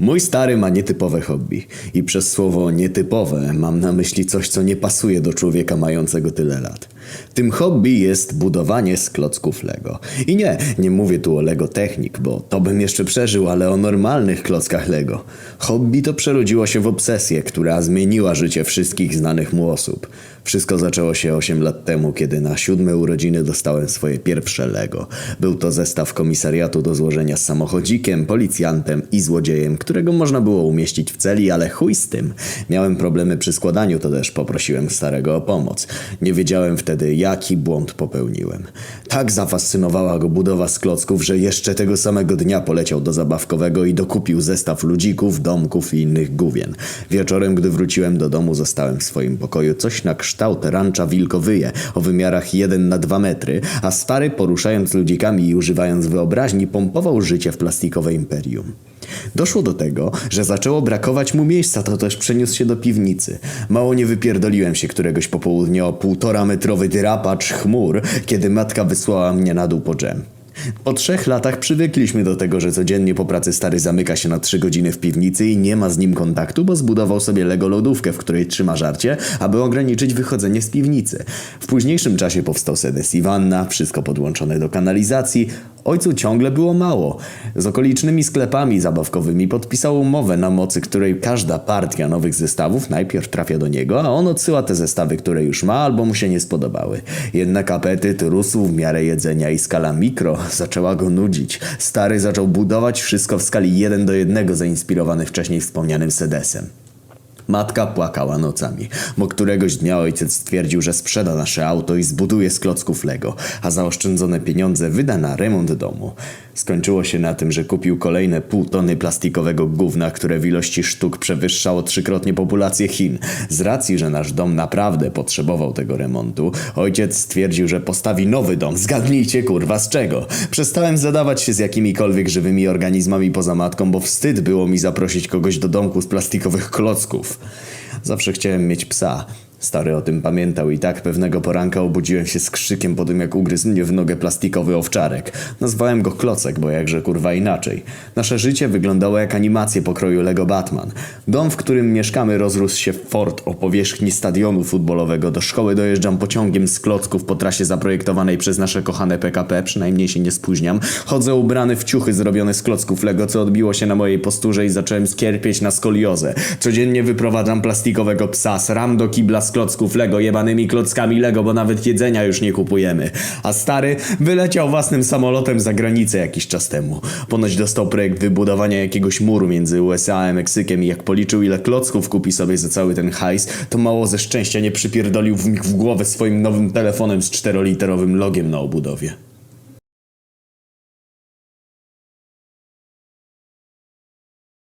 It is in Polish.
Mój stary ma nietypowe hobby. I przez słowo nietypowe mam na myśli coś, co nie pasuje do człowieka mającego tyle lat. Tym hobby jest budowanie z klocków Lego. I nie, nie mówię tu o Lego Technik, bo to bym jeszcze przeżył, ale o normalnych klockach Lego. Hobby to przerodziło się w obsesję, która zmieniła życie wszystkich znanych mu osób. Wszystko zaczęło się 8 lat temu, kiedy na siódme urodziny dostałem swoje pierwsze Lego. Był to zestaw komisariatu do złożenia z samochodzikiem, policjantem i złodziejem, którego można było umieścić w celi, ale chuj z tym. Miałem problemy przy składaniu, to też poprosiłem starego o pomoc. Nie wiedziałem wtedy, jaki błąd popełniłem. Tak zafascynowała go budowa z klocków, że jeszcze tego samego dnia poleciał do zabawkowego i dokupił zestaw ludzików, domków i innych gówien. Wieczorem, gdy wróciłem do domu, zostałem w swoim pokoju coś na kształt rancza wilkowyje o wymiarach 1 na 2 metry, a stary, poruszając ludzikami i używając wyobraźni, pompował życie w plastikowe imperium. Doszło do tego, że zaczęło brakować mu miejsca, to też przeniósł się do piwnicy. Mało nie wypierdoliłem się któregoś popołudnia o półtora metrowy drapacz chmur, kiedy matka wysłała mnie na dół po dżem. Po trzech latach przywykliśmy do tego, że codziennie po pracy stary zamyka się na trzy godziny w piwnicy i nie ma z nim kontaktu, bo zbudował sobie Lego lodówkę, w której trzyma żarcie, aby ograniczyć wychodzenie z piwnicy. W późniejszym czasie powstał sedes i wanna, wszystko podłączone do kanalizacji. Ojcu ciągle było mało. Z okolicznymi sklepami zabawkowymi podpisał umowę, na mocy której każda partia nowych zestawów najpierw trafia do niego, a on odsyła te zestawy, które już ma albo mu się nie spodobały. Jednak apetyt rósł w miarę jedzenia i skala mikro zaczęła go nudzić. Stary zaczął budować wszystko w skali 1 do 1, zainspirowany wcześniej wspomnianym sedesem. Matka płakała nocami, bo któregoś dnia ojciec stwierdził, że sprzeda nasze auto i zbuduje z klocków Lego, a zaoszczędzone pieniądze wyda na remont domu. Skończyło się na tym, że kupił kolejne pół tony plastikowego gówna, które w ilości sztuk przewyższało trzykrotnie populację Chin. Z racji, że nasz dom naprawdę potrzebował tego remontu, ojciec stwierdził, że postawi nowy dom. Zgadnijcie kurwa z czego. Przestałem zadawać się z jakimikolwiek żywymi organizmami poza matką, bo wstyd było mi zaprosić kogoś do domku z plastikowych klocków. Zawsze chciałem mieć psa. Stary o tym pamiętał i tak pewnego poranka obudziłem się z krzykiem po tym jak ugryzł mnie w nogę plastikowy owczarek. Nazwałem go Klocek, bo jakże kurwa inaczej. Nasze życie wyglądało jak animacje pokroju Lego Batman. Dom, w którym mieszkamy rozrósł się w fort o powierzchni stadionu futbolowego. Do szkoły dojeżdżam pociągiem z klocków po trasie zaprojektowanej przez nasze kochane PKP, przynajmniej się nie spóźniam. Chodzę ubrany w ciuchy zrobione z klocków Lego, co odbiło się na mojej posturze i zacząłem skierpieć na skoliozę. Codziennie wyprowadzam plastikowego psa, sram do kibla z klocków Lego, jebanymi klockami Lego, bo nawet jedzenia już nie kupujemy. A stary wyleciał własnym samolotem za granicę jakiś czas temu. Ponoć dostał projekt wybudowania jakiegoś muru między USA a Meksykiem i jak policzył ile klocków kupi sobie za cały ten hajs, to mało ze szczęścia nie przypierdolił w, w głowę swoim nowym telefonem z czteroliterowym logiem na obudowie.